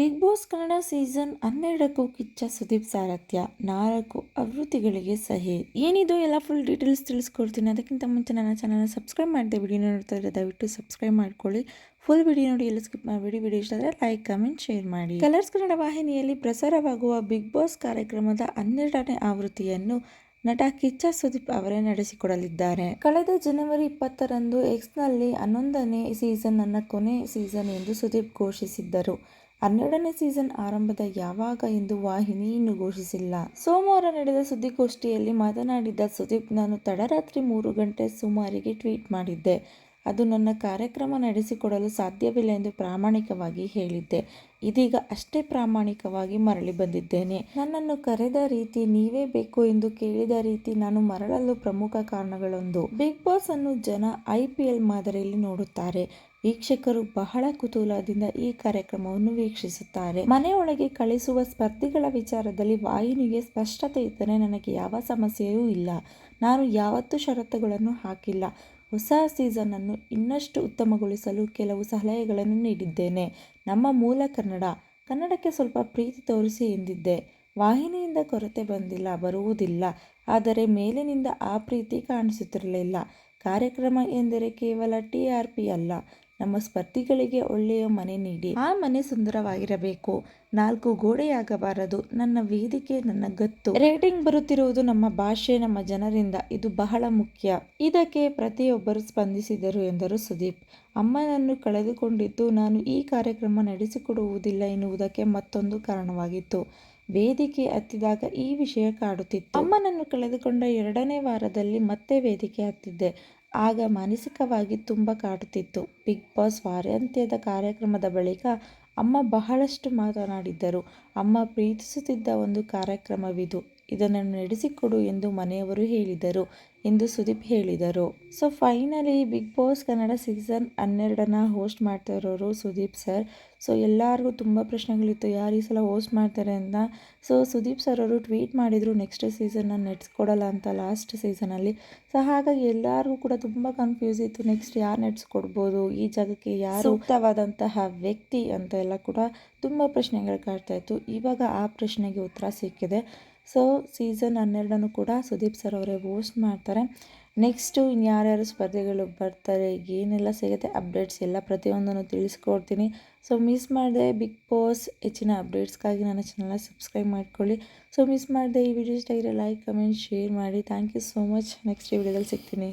Big Boss Kannada season ಹನ್ನೆರಡಕ್ಕೂ ಕಿಚ್ಚ ಸುದೀಪ್ ಸಾರಥ್ಯ, ನಾಲ್ಕು ಆವೃತ್ತಿಗಳಿಗೆ ಸಹಿ. ಏನಿದು? ಎಲ್ಲ ಫುಲ್ ಡೀಟೇಲ್ಸ್ ತಿಳಿಸ್ಕೊಡ್ತೀನಿ. ಅದಕ್ಕಿಂತ ಮುಂಚೆ ನನ್ನ ಚಾನಲ್ನ ಸಬ್ಸ್ಕ್ರೈಬ್ ಮಾಡಿದೆ ವಿಡಿಯೋ ನೋಡ್ತಾ ದಯವಿಟ್ಟು ಸಬ್ಸ್ಕ್ರೈಬ್ ಮಾಡ್ಕೊಳ್ಳಿ. ಫುಲ್ ವಿಡಿಯೋ ನೋಡಿ, ಎಲ್ಲ ಸ್ಕಿಪ್ ಮಾಡಿಬಿಡಿ. ವಿಡಿಯೋ ಇಷ್ಟ ಆದರೆ ಲೈಕ್ ಕಮೆಂಟ್ ಶೇರ್ ಮಾಡಿ. ಕಲರ್ಸ್ ಕನ್ನಡ ವಾಹಿನಿಯಲ್ಲಿ ಪ್ರಸಾರವಾಗುವ ಬಿಗ್ ಬಾಸ್ ಕಾರ್ಯಕ್ರಮದ ಹನ್ನೆರಡನೇ ಆವೃತ್ತಿಯನ್ನು ನಟ ಕಿಚ್ಚ ಸುದೀಪ್ ಅವರೇ ನಡೆಸಿಕೊಡಲಿದ್ದಾರೆ. ಕಳೆದ ಜನವರಿ ಇಪ್ಪತ್ತರಂದು ಎಕ್ಸ್ನಲ್ಲಿ ಹನ್ನೊಂದನೇ ಸೀಸನ್ ನನ್ನ ಕೊನೆ ಸೀಸನ್ ಎಂದು ಸುದೀಪ್ ಘೋಷಿಸಿದ್ದರು. ಹನ್ನೆರಡನೇ ಸೀಸನ್ ಆರಂಭದ ಯಾವಾಗ ಎಂದು ವಾಹಿನಿ ಇನ್ನೂ ಘೋಷಿಸಿಲ್ಲ. ಸೋಮವಾರ ನಡೆದ ಸುದ್ದಿಗೋಷ್ಠಿಯಲ್ಲಿ ಮಾತನಾಡಿದ ಸುದೀಪ್, ನಾನು ತಡರಾತ್ರಿ ಮೂರು ಗಂಟೆ ಸುಮಾರಿಗೆ ಟ್ವೀಟ್ ಮಾಡಿದ್ದೆ. ಅದು ನನ್ನ ಕಾರ್ಯಕ್ರಮ ನಡೆಸಿಕೊಡಲು ಸಾಧ್ಯವಿಲ್ಲ ಎಂದು ಪ್ರಾಮಾಣಿಕವಾಗಿ ಹೇಳಿದ್ದೆ. ಇದೀಗ ಅಷ್ಟೇ ಪ್ರಾಮಾಣಿಕವಾಗಿ ಮರಳಿ ಬಂದಿದ್ದೇನೆ. ನನ್ನನ್ನು ಕರೆದ ರೀತಿ ನೀವೇ ಬೇಕು ಎಂದು ಕೇಳಿದ ರೀತಿ ನಾನು ಮರಳಲು ಪ್ರಮುಖ ಕಾರಣಗಳೊಂದು. ಬಿಗ್ ಬಾಸ್ ಅನ್ನು ಜನ ಐ ಪಿ ಎಲ್ ಮಾದರಿಯಲ್ಲಿ ನೋಡುತ್ತಾರೆ. ವೀಕ್ಷಕರು ಬಹಳ ಕುತೂಹಲದಿಂದ ಈ ಕಾರ್ಯಕ್ರಮವನ್ನು ವೀಕ್ಷಿಸುತ್ತಾರೆ. ಮನೆಯೊಳಗೆ ಕಳಿಸುವ ಸ್ಪರ್ಧಿಗಳ ವಿಚಾರದಲ್ಲಿ ವಾಹಿನಿಗೆ ಸ್ಪಷ್ಟತೆ ಇದ್ದರೆ ನನಗೆ ಯಾವ ಸಮಸ್ಯೆಯೂ ಇಲ್ಲ. ನಾನು ಯಾವತ್ತೂ ಷರತ್ತುಗಳನ್ನು ಹಾಕಿಲ್ಲ. ಹೊಸ ಸೀಸನನ್ನು ಇನ್ನಷ್ಟು ಉತ್ತಮಗೊಳಿಸಲು ಕೆಲವು ಸಲಹೆಗಳನ್ನು ನೀಡಿದ್ದೇನೆ. ನಮ್ಮ ಮೂಲ ಕನ್ನಡ. ಕನ್ನಡಕ್ಕೆ ಸ್ವಲ್ಪ ಪ್ರೀತಿ ತೋರಿಸಿ ಎಂದಿದ್ದೆ. ವಾಹಿನಿಯಿಂದ ಕೊರತೆ ಬಂದಿಲ್ಲ, ಬರುವುದಿಲ್ಲ. ಆದರೆ ಮೇಲಿನಿಂದ ಆ ಪ್ರೀತಿ ಕಾಣಿಸುತ್ತಿರಲಿಲ್ಲ. ಕಾರ್ಯಕ್ರಮ ಎಂದರೆ ಕೇವಲ ಟಿ ಆರ್ ಪಿ ಅಲ್ಲ, ನಮ್ಮ ಸ್ಪರ್ಧಿಗಳಿಗೆ ಒಳ್ಳೆಯ ಮನೆ ನೀಡಿ. ಆ ಮನೆ ಸುಂದರವಾಗಿರಬೇಕು. ನಾಲ್ಕು ಗೋಡೆಯಾಗಬಾರದು. ನನ್ನ ವೇದಿಕೆ, ನನ್ನ ಗತ್ತು. ರೇಟಿಂಗ್ ಬರುತ್ತಿರುವುದು ನಮ್ಮ ಭಾಷೆ, ನಮ್ಮ ಜನರಿಂದ. ಇದು ಬಹಳ ಮುಖ್ಯ. ಇದಕ್ಕೆ ಪ್ರತಿಯೊಬ್ಬರು ಸ್ಪಂದಿಸಿದರು ಎಂದರು ಸುದೀಪ್. ಅಮ್ಮನನ್ನು ಕಳೆದುಕೊಂಡಿದ್ದು ನಾನು ಈ ಕಾರ್ಯಕ್ರಮ ನಡೆಸಿಕೊಡುವುದಿಲ್ಲ ಎನ್ನುವುದಕ್ಕೆ ಮತ್ತೊಂದು ಕಾರಣವಾಗಿತ್ತು. ವೇದಿಕೆ ಹತ್ತಿದಾಗ ಈ ವಿಷಯ ಕಾಡುತ್ತಿತ್ತು. ಅಮ್ಮನನ್ನು ಕಳೆದುಕೊಂಡ ಎರಡನೇ ವಾರದಲ್ಲಿ ಮತ್ತೆ ವೇದಿಕೆ ಹತ್ತಿದ್ದೆ. ಆಗ ಮಾನಸಿಕವಾಗಿ ತುಂಬ ಕಾಡುತ್ತಿತ್ತು. ಬಿಗ್ ಬಾಸ್ ವಾರಾಂತ್ಯದ ಕಾರ್ಯಕ್ರಮದ ಬಳಿಕ ಅಮ್ಮ ಬಹಳಷ್ಟು ಮಾತನಾಡಿದ್ದರು. ಅಮ್ಮ ಪ್ರೀತಿಸುತ್ತಿದ್ದ ಒಂದು ಕಾರ್ಯಕ್ರಮವಿದು. ಇದನ್ನು ನಡೆಸಿಕೊಡು ಎಂದು ಮನೆಯವರು ಹೇಳಿದರು ಎಂದು ಸುದೀಪ್ ಹೇಳಿದರು. So finally Bigg Boss Kannada season ಹನ್ನೆರಡನ್ನು host ಮಾಡ್ತಾ ಇರೋರು ಸುದೀಪ್ ಸರ್ ಸೊ ಎಲ್ಲರಿಗೂ ತುಂಬ ಪ್ರಶ್ನೆಗಳಿತ್ತು, ಯಾರು ಈ ಸಲ ಹೋಸ್ಟ್ ಮಾಡ್ತಾರೆ ಅಂತ. ಸೊ ಸುದೀಪ್ ಸರ್ ಅವರು ಟ್ವೀಟ್ ಮಾಡಿದರು ನೆಕ್ಸ್ಟ್ ಸೀಸನ್ನ ನೆಟ್ಸ್ಕೊಡಲ್ಲ ಅಂತ ಲಾಸ್ಟ್ ಸೀಸನಲ್ಲಿ ಸೊ ಹಾಗಾಗಿ ಎಲ್ಲರಿಗೂ ಕೂಡ ತುಂಬ ಕನ್ಫ್ಯೂಸ್ ಇತ್ತು ನೆಕ್ಸ್ಟ್ ಯಾರು ನೆಟ್ಸ್ಕೊಡ್ಬೋದು ಈ ಜಾಗಕ್ಕೆ ಯಾರು ಸೂಕ್ತವಾದಂತಹ ವ್ಯಕ್ತಿ? ಅಂತ ಎಲ್ಲ ಕೂಡ ತುಂಬ ಪ್ರಶ್ನೆಗಳು ಕಾಡ್ತಾ ಇತ್ತು. ಇವಾಗ ಆ ಪ್ರಶ್ನೆಗೆ ಉತ್ತರ ಸಿಕ್ಕಿದೆ. ಸೊ ಸೀಸನ್ ಹನ್ನೆರಡನ್ನು ಕೂಡ ಸುದೀಪ್ ಸರ್ ಅವರೇ ಹೋಸ್ಟ್ ಮಾಡ್ತಾರೆ. ನೆಕ್ಸ್ಟು ಇನ್ಯಾರ್ಯಾರು ಸ್ಪರ್ಧೆಗಳು ಬರ್ತಾರೆ, ಏನೆಲ್ಲ ಸಿಗುತ್ತೆ ಅಪ್ಡೇಟ್ಸ್ ಎಲ್ಲ ಪ್ರತಿಯೊಂದನ್ನು ತಿಳಿಸ್ಕೊಡ್ತೀನಿ. ಸೊ ಮಿಸ್ ಮಾಡಿದೆ ಬಿಗ್ ಬಾಸ್ ಹೆಚ್ಚಿನ ಅಪ್ಡೇಟ್ಸ್ಗಾಗಿ ನನ್ನ ಚಾನಲ್ನ ಸಬ್ಸ್ಕ್ರೈಬ್ ಮಾಡ್ಕೊಳ್ಳಿ. ಸೊ ಮಿಸ್ ಮಾಡಿದೆ ಈ ವಿಡಿಯೋ ಇಷ್ಟ ಲೈಕ್ ಕಮೆಂಟ್ ಶೇರ್ ಮಾಡಿ. Thank you so much next ವಿಡಿಯೋದಲ್ಲಿ ಸಿಗ್ತೀನಿ.